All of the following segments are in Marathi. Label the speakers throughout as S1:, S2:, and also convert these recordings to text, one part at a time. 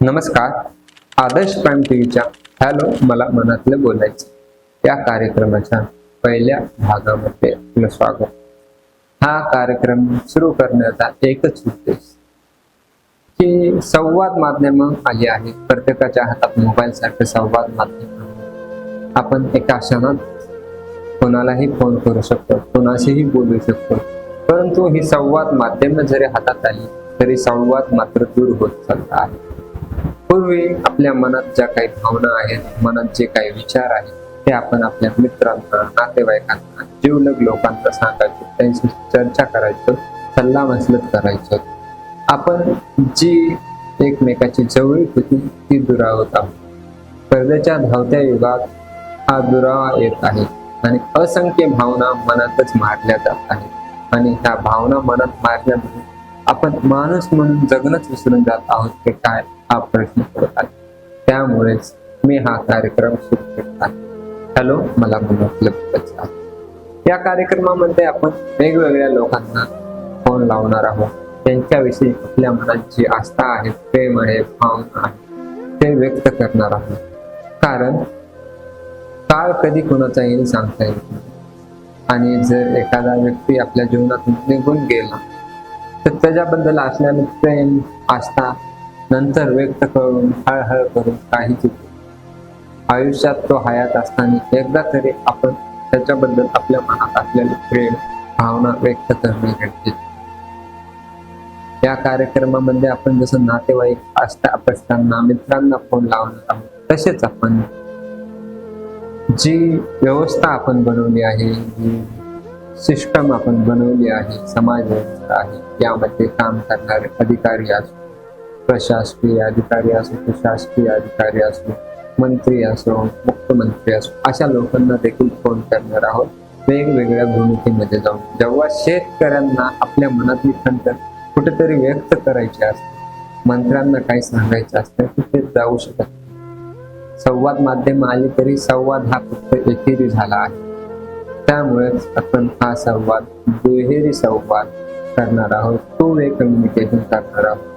S1: नमस्कार. आदर्श प्राईम टीव्हीच्या हॅलो मला मनातले बोलायचे. या कार्यक्रमाच्या पहिल्या भागामध्ये आपलं स्वागत. हा कार्यक्रम सुरू करण्याचा एकच उद्देश की संवाद माध्यम आली आहे प्रत्येकाच्या हातात मोबाईल सारखे संवाद माध्यम आपण एका क्षणात कोणालाही फोन करू शकतो कोणाशीही बोलू शकतो. परंतु ही संवाद माध्यम जरी हातात आली तरी संवाद मात्र दूर होत चालला आहे. पूर्वी आपल्या मनात ज्या काही भावना आहेत मनात जे काही विचार आहेत ते आपण आपल्या मित्रांना नातेवाईकांना जीवलग लोकांना सांगायचो. त्यांची चर्चा करायचो सल्ला मसलत करायचो. आपण जी एकमेकाची जवळीक होती ती दुरावत आहोत. स्पर्धेच्या धावत्या युगात हा दुरावा येत आहे आणि असंख्य भावना मनातच मारल्या जात आहेत. आणि ह्या भावना मनात मारल्यामुळे आपण माणूस म्हणून जगणंच विसरून जात आहोत ते काय हा प्रश्न? त्यामुळेच मी हा कार्यक्रम सुरू केला. आहे हॅलो मला मनोपलब्ध या कार्यक्रमामध्ये आपण वेगवेगळ्या लोकांना फोन लावणार आहोत. त्यांच्याविषयी आपल्या मनात जी आस्था आहे प्रेम आहे भावना आहे ते व्यक्त करणार आहोत. कारण काळ कधी कोणाचा येईल सांगता येत नाही. आणि जर एखादा व्यक्ती आपल्या जीवनातून निघून गेला तर त्याच्याबद्दल असलेलं प्रेम आस्था नंतर व्यक्त करून हळहळ करून काहीच उपयोग आयुष्यात तो हयात असताना एकदा तरी आपण त्याच्याबद्दल आपल्या मनात असलेले प्रेम भावना व्यक्त करणे गरजेचे. या कार्यक्रमामध्ये आपण जसं नातेवाईक असता असताना मित्रांना फोन लावणार आहोत तसेच आपण जी व्यवस्था आपण बनवली आहे जी सिस्टम आपण बनवली आहे समाज व्यवस्था आहे यामध्ये काम करणारे अधिकारी असो प्रशासकीय अधिकारी असो प्रशासकीय अधिकारी असो मंत्री असो मुख्यमंत्री असो अशा लोकांना देखील फोन करणार आहोत. वेगवेगळ्या भूमिकेमध्ये जाऊन. जेव्हा शेतकऱ्यांना आपल्या मनातली खंत कुठेतरी व्यक्त करायची असते मंत्र्यांना काही सांगायचं असतं तिथे जाऊ शकत संवाद माध्यम आले तरी संवाद हा फक्त एकेरी झाला आहे. त्यामुळेच आपण हा संवाद दुहेरी संवाद करणार आहोत. टू वे कम्युनिकेशन करणार आहोत.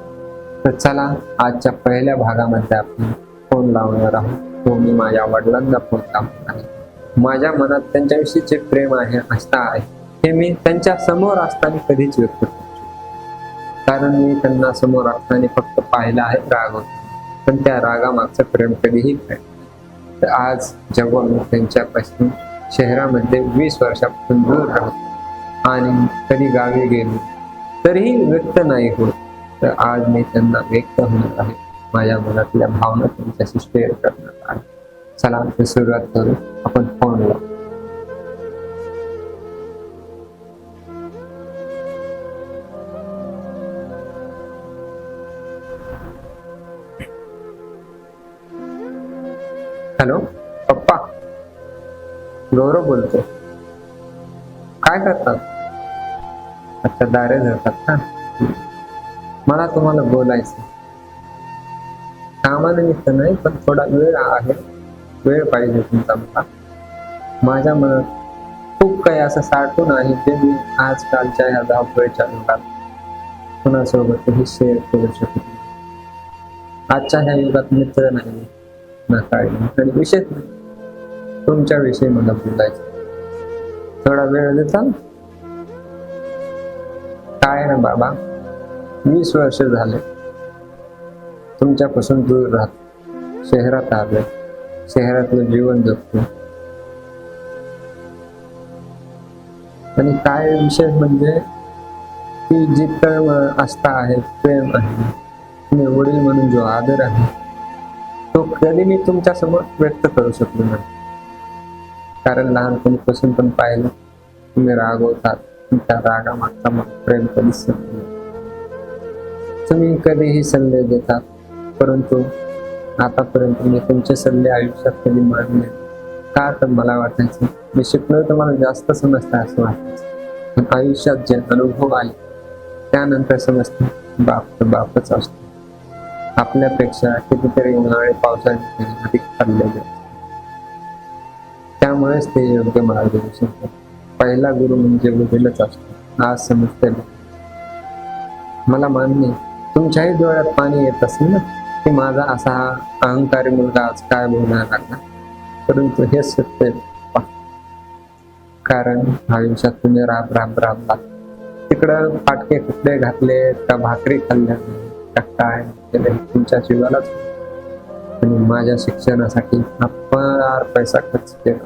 S1: तर चला आजच्या पहिल्या भागामध्ये आपण फोन लावणार आहोत. तो मी माझ्या वडिलांना फोन लावणार आहे. माझ्या मनात त्यांच्याविषयी जे प्रेम आहे आस्था आहे. हे मी त्यांच्यासमोर असताना कधीच व्यक्त करतो कारण मी त्यांना समोर असताना फक्त पाहिलं आहे राग पण त्या रागामागचं प्रेम कधीही कळलं तर आज जेव्हा मी त्यांच्यापासून शहरामध्ये वीस वर्षापासून दूर राहतो आणि कधी गावी गेलो तरीही व्यक्त नाही होत. तर आज मी त्यांना व्यक्त होणार आहे. माझ्या मनातल्या भावना त्यांच्याशी शेअर करणार आहे. चला तर सुरुवात करू. आपण फोनला हॅलो पप्पा. गौरव बोलतो काय करतात? अच्छा दारे धरतात ना? मला तुम्हाला बोलायचं कामानिमित्त नाही पण थोडा वेळ आहे. वेळ पाहिजे तुमचा मला. माझ्या मनात खूप काही असं साठून आहे जे मी आजकालच्या ह्या धावपळीच्या युगात कुणासोबतही शेअर करू शकत आजच्या ह्या युगात मित्र नाही ना काय नाही आणि विशेष नाही. तुमच्याविषयी मला बोलायचं थोडा वेळ देता? काय ना बाबा? वीस वर्ष झाले. तुमच्यापासून दूर राहत शहरात आले. शहरातलं जीवन जगतो. आणि काय विशेष म्हणजे की जी प्रेम आस्था आहे प्रेम आहे आणि वडील म्हणून जो आदर आहे तो कधी मी तुमच्यासमोर व्यक्त करू शकलो नाही. कारण लहानपणीपासून पण पाहिलं तुम्ही रागवतात त्या रागामागचा मग प्रेम कधीच संपत तुम्ही कधीही सल्ले देतात परंतु आतापर्यंत मी तुमचे सल्ले आयुष्यात कधी मानले का तर मला वाटायचं मी शिकलो तर मला जास्त समजतं असं वाटायचं. पण आयुष्यात जे अनुभव आले त्यानंतर समजतं बाप तर बापच असतो. आपल्यापेक्षा कितीतरी उन्हाळे पावसाळ्यात अधिक खाल्लेले त्यामुळेच ते योग्य मार्गदर्शन शकतात पहिला गुरु म्हणजे वडीलच असतो आज समजते मला मान्य तुमच्याही डोळ्यात पाणी येत असेल ना की माझा असा हा अहंकारी मुलगा आज काय बोलायला लागला? परंतु हे सत्य कारण आयुष्यात तुम्ही राब राब राबला तिकडं फाटके कपडे घातले का भाकरी खाल्ल्या. का काय केले तुमच्या जीवालाच. आणि माझ्या शिक्षणासाठी अपार पैसा खर्च केला.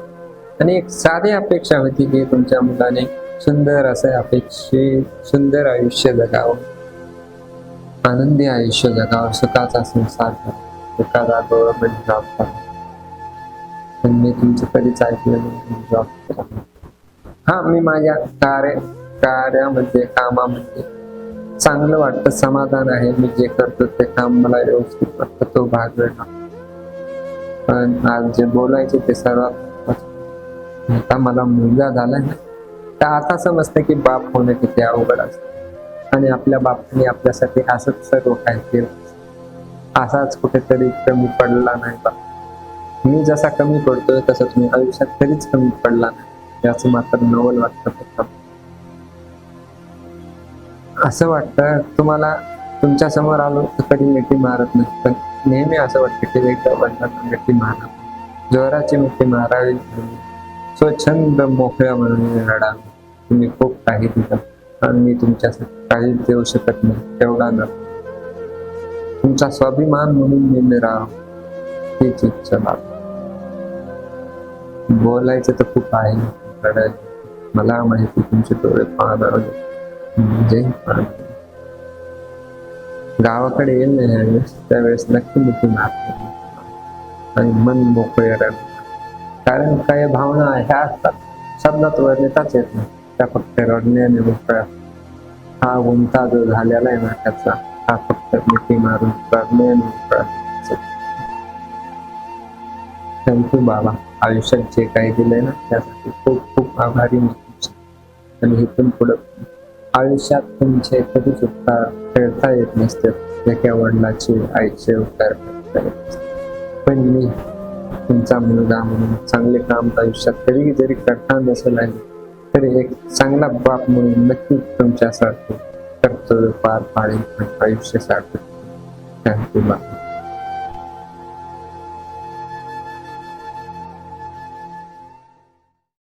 S1: आणि एक साधी अपेक्षा होती की तुमच्या मुलाने सुंदर असे अपेक्षित सुंदर आयुष्य जगावं. आनंदी आयुष्य जगावर सुखाचा संसार करावा गव्हर्नमेंट जॉब करा. पण मी तुमचं कधीच ऐकलं नाही जॉब करा हा मी माझ्या कार्य कार्यामध्ये कामामध्ये चांगलं वाटतं समाधान आहे. मी जे करतो ते काम मला व्यवस्थित वाटतं तो भाग वेगळा. पण आज जे बोलायचे ते सर्वात आता मला मुलगा झालाय ना तर आता समजतं की बाप होणं किती अवघड असतं. आणि आपल्या बापाने आपल्यासाठी असंच सर्व काही केलं. असाच कुठेतरी कमी पडला नाही बा. मी जसा कमी पडतोय तसं तुम्ही आयुष्यात कधीच कमी पडला नाही. याचं मात्र नवल वाटतं फक्त. असं वाटतं तुम्हाला तुमच्यासमोर आलो तर कधी मिठी मारत नाही. पण नेहमी असं वाटतं की एकदा वडिलांना मिठी मारा. जोराची मिठी मारावी स्वच्छंद मोकळ्या म्हणून रडावी. तुम्ही खूप काही दिलं. आणि मी तुमच्यासाठी काहीच देऊ शकत नाही तेवढा न तुमचा स्वाभिमान म्हणून मी मिळाव हीच इच्छा बोलायचं तर खूप आहे. मला माहिती तुमचे डोळे पाहणार म्हणजे गावाकडे येईल नाही यावेळेस त्यावेळेस नक्की मी तुम्हाला आणि मन मोकळे कारण काही भावना ह्या असतात. शब्दात वर्णिताच येत नाही. त्या फक्त रडण्याने हा गुंता जो झालेला आहे ना त्याचा. हा फक्त मिठी मारून रडण्याने थँक्यू बाबा. आयुष्यात जे काही दिलंय ना त्यासाठी खूप खूप आभारी मी. तुमचे. आणि इथून पुढं आयुष्यात तुमचे कधीच उपकार खेळता येत नसते. एका वडिलाचे आईचे उपकार फेडता येत पण मी तुमचा मुलगा म्हणून चांगले काम आयुष्यात कधी जरी करता नसेल आहे तरी एक चांगला बाप म्हणून नक्कीच तुमच्यासारखे कर्तव्य पार पाडेल आयुष्य सार्थक थँक्यू बाबा